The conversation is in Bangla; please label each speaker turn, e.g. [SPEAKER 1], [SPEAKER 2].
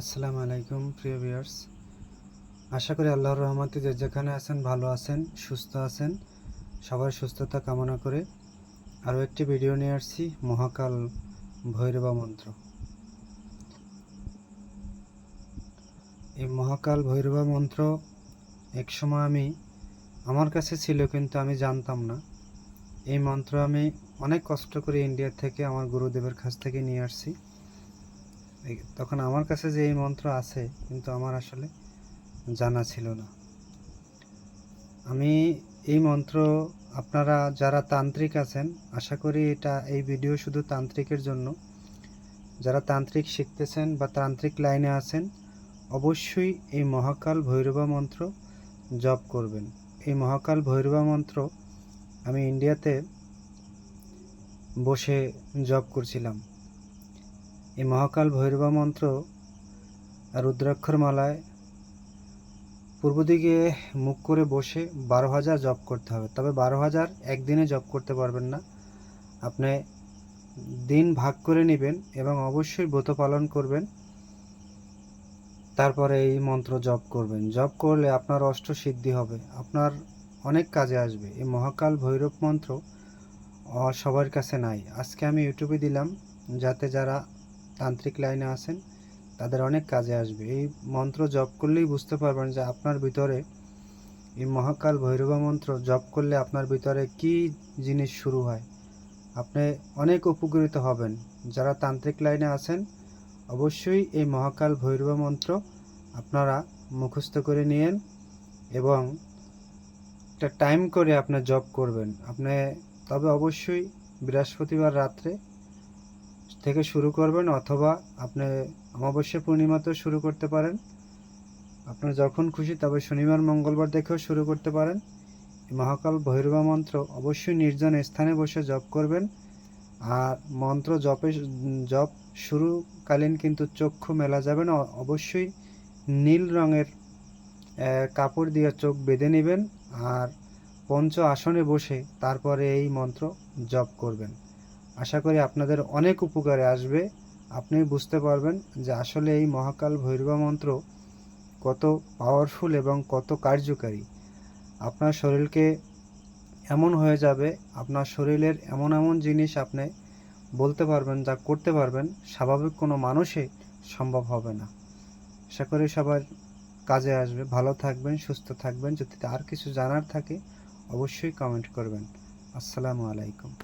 [SPEAKER 1] আসসালামু আলাইকুম, প্রিয় ভিউয়ার্স। আশা করি আল্লাহর রহমতে যে যেখানে আছেন, ভালো আছেন, সুস্থ আছেন সবার সুস্থতা কামনা করে আরও একটি ভিডিও নিয়ে আসছি, মহাকাল ভৈরবা মন্ত্র। এই মহাকাল ভৈরবা মন্ত্র একসময় আমি, আমার কাছে ছিল কিন্তু আমি জানতাম না। এই মন্ত্র আমি অনেক কষ্ট করে ইন্ডিয়া থেকে আমার গুরুদেবের কাছ থেকে নিয়ে আসছি। তখন আমার কাছে যে এই মন্ত্র আছে, কিন্তু আমার আসলে জানা ছিল না। আমি এই মন্ত্র আপনারা যারা তান্ত্রিক আছেন, আশা করি এটা এই ভিডিও শুধু তান্ত্রিকের জন্য। যারা তান্ত্রিক শিখতেছেন বা তান্ত্রিক লাইনে আছেন, অবশ্যই এই মহাকাল ভৈরবা মন্ত্র জপ করবেন। এই মহাকাল ভৈরবা মন্ত্র আমি ইন্ডিয়াতে বসে জপ করছিলাম। এই মহাকাল ভৈরবা মন্ত্র রুদ্রাক্ষর মালায় পূর্ব দিকে মুখ করে বসে বারো হাজার জপ করতে হবে। তবে বারো হাজার একদিনে জপ করতে পারবেন না। আপনি দিন ভাগ করে নেবেন এবং অবশ্যই ব্রত পালন করবেন। তারপরে এই মন্ত্র জপ করবেন। জপ করলে আপনার অষ্ট সিদ্ধি হবে। আপনার অনেক কাজে আসবে। এই মহাকাল ভৈরব মন্ত্র সবার কাছে নাই। আজকে আমি ইউটিউবে দিলাম। যাতে যারা তান্ত্রিক লাইনে আছেন, তাদের অনেক কাজে আসবে। এই মন্ত্র জপ করলেই বুঝতে পারবেন যে আপনার ভিতরে এই মহাকাল ভৈরবা মন্ত্র জপ করলে আপনার ভিতরে কি জিনিস শুরু হয়। আপনি অনেক উপকৃত হবেন। যারা তান্ত্রিক লাইনে আছেন, অবশ্যই এই মহাকাল ভৈরবা মন্ত্র আপনারা মুখস্থ করে নিয়েন এবং একটা টাইম করে আপনি জব করবেন। আপনি তবে অবশ্যই বৃহস্পতিবার রাত্রে থেকে শুরু করবেন অথবা আপনি অমাবস্যা পূর্ণিমাতেও শুরু করতে পারেন। আপনার যখন খুশি তবে শনিবার, মঙ্গলবার দেখেও শুরু করতে পারেন। মহাকাল ভৈরবা মন্ত্র অবশ্যই নির্জন স্থানে বসে জপ করবেন। আর মন্ত্র জপে জপ শুরুকালীন কিন্তু চক্ষু মেলা যাবে না। অবশ্যই নীল রঙের কাপড় দিয়ে চোখ বেঁধে নেবেন। আর পঞ্চ আসনে বসে তারপরে এই মন্ত্র জপ করবেন। আশা করি আপনাদের অনেক উপকারে আসবে। আপনি বুঝতে পারবেন যে আসলে এই মহাকাল ভৈরবা মন্ত্র কত পাওয়ারফুল এবং কত কার্যকারী। আপনার শরীরকে এমন হয়ে যাবে, আপনার শরীরের এমন এমন জিনিস আপনি বলতে পারবেন যা করতে পারবেন, স্বাভাবিক কোনো মানুষে সম্ভব হবে না। আশা করি সবার কাজে আসবে। ভালো থাকবেন, সুস্থ থাকবেন। যদি আর কিছু জানার থাকে, অবশ্যই কমেন্ট করবেন। আসসালামু আলাইকুম।